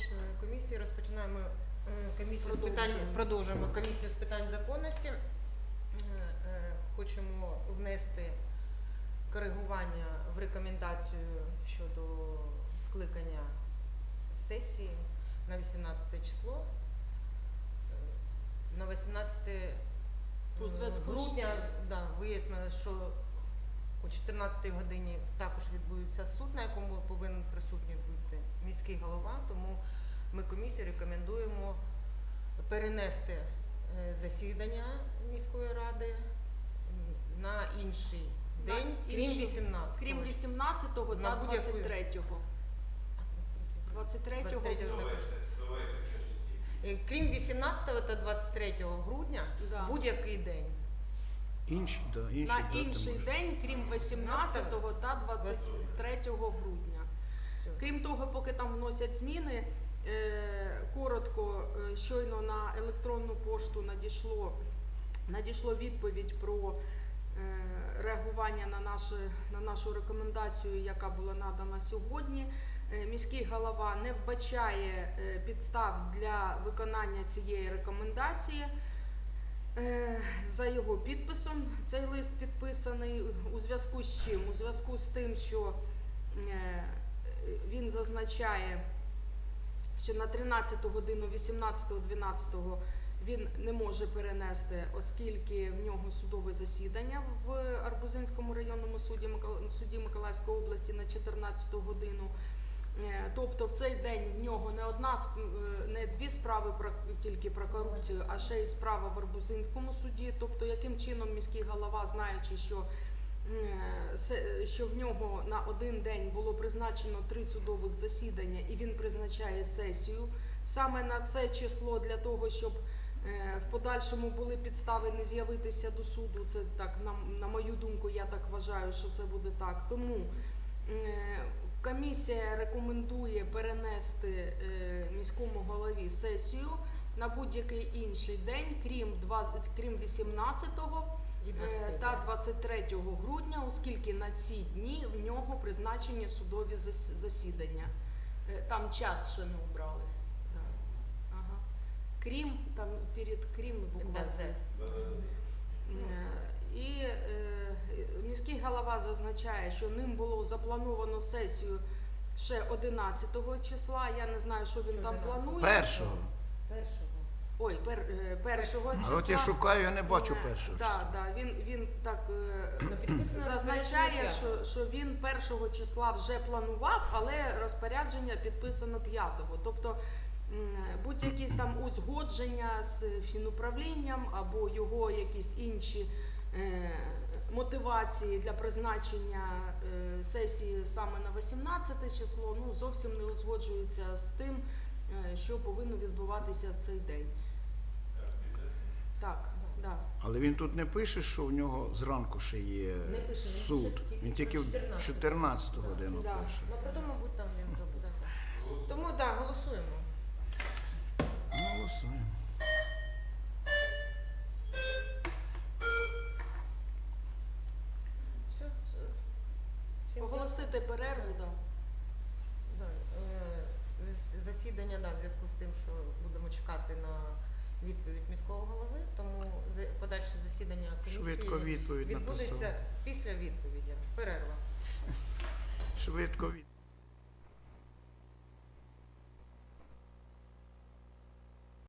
членів комісії. Розпочинаємо е, комісію з питань Продовжуємо. продовжуємо комісію з питань законності. Е, е, Хочемо внести коригування в рекомендацію щодо скликання сесії на 18 число. Е, На 18 У зв'язку з грудня да, вияснили, що о 14 годині також відбудеться суд, на якому повинен присутній бути міський голова. Тому ми комісії рекомендуємо перенести е, засідання міської ради на інший На день, крім іншу- 18. Крім 18-го На та 23-го. 23-го 23-го дня. також. Е, Крім 18 та 23 грудня, Да. будь-який день. Інші, да, інші На інший день, крім 18-го та 23 грудня. Крім того, поки там вносять зміни, е, коротко, е, щойно на електронну пошту надійшло, надійшло відповідь про е, реагування на, наше, на нашу рекомендацію, яка була надана сьогодні. Міський голова не вбачає підстав для виконання цієї рекомендації. За його підписом цей лист підписаний у зв'язку з чим? У зв'язку з тим, що він зазначає, що на 13 годину 18-12 він не може перенести, оскільки в нього судове засідання в Арбузинському районному суді, суді Миколаївської області на 14 годину. Е, Тобто в цей день в нього не одна е, не дві справи про тільки про корупцію, а ще й справа в Арбузинському суді. Тобто, яким чином міський голова, знаючи, що що в нього на один день було призначено три судових засідання, і він призначає сесію саме на це число для того, щоб е, в подальшому були підстави не з'явитися до суду. Це так, на, на мою думку, я так вважаю, що це буде так. Тому комісія рекомендує перенести е, міському голові сесію на будь-який інший день, крім, 20, крім 18-го І Е, та 23 грудня, оскільки на ці дні в нього призначені судові зас- засідання. Е, Там час ще не обрали. Да. Ага. Крім, там перед крім буква «З». «З». Е, І е, міський голова зазначає, що ним було заплановано сесію ще 11 числа. Я не знаю, що він там 11-го? планує. Першого. Першого. Ой, пер, е, першого А числа. от я шукаю, я не бачу Е, першого числа. да, він, він так е, зазначає, що, що він першого числа вже планував, але розпорядження підписано 5-го. Тобто будь-якісь там узгодження з фінуправлінням або його якісь інші е, мотивації для призначення е, сесії саме на 18 число, ну зовсім не узгоджується з тим, е, що повинно відбуватися в цей день. Так, да. Але він тут не пише, що в нього зранку ще є Не пише, він суд. пише Він тільки в про 14. 14 годину Да. пише. Ну, проте, мабуть, там він забуде. Тому так, да, голосуємо. Ну, Голосуємо. Все. Всім Оголосити перерву, да. Да, е, зас- засідання да, в зв'язку з тим, що будемо чекати на відповідь міського голови, тому подальше засідання комісії відповідь відбудеться написав. після відповіді. Перерва. Швидко від.